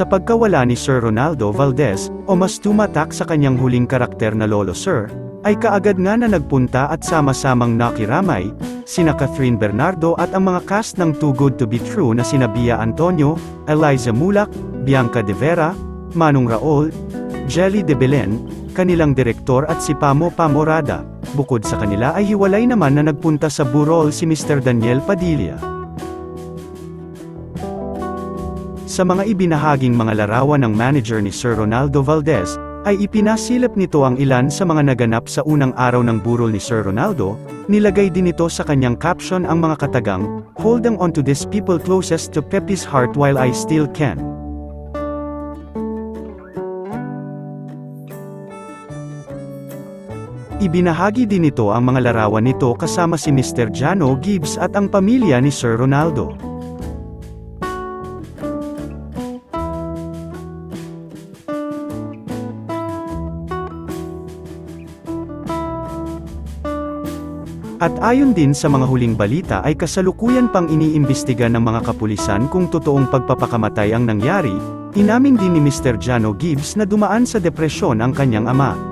Sa pagkawala ni Sir Ronaldo Valdez, o mas tumatak sa kanyang huling karakter na Lolo Sir, ay kaagad nga na nagpunta at sama-samang nakiramay, sina Catherine Bernardo at ang mga cast ng Too Good To Be True na sina Bia Antonio, Eliza Mulak, Bianca De Vera, Manong Raol, Jelly De Belen, kanilang direktor at si Pamo Pamorada. Bukod sa kanila ay hiwalay naman na nagpunta sa burol si Mr. Daniel Padilla. Sa mga ibinahaging mga larawan ng manager ni Sir Ronaldo Valdez, ay ipinasilip nito ang ilan sa mga naganap sa unang araw ng burol ni Sir Ronaldo, nilagay din ito sa kanyang caption ang mga katagang, Holding on to these people closest to Pepe's heart while I still can. Ibinahagi din nito ang mga larawan nito kasama si Mr. Jano Gibbs at ang pamilya ni Sir Ronaldo. At ayon din sa mga huling balita ay kasalukuyan pang iniimbestiga ng mga kapulisan kung totoong pagpapakamatay ang nangyari, inamin din ni Mr. Jano Gibbs na dumaan sa depresyon ang kanyang ama.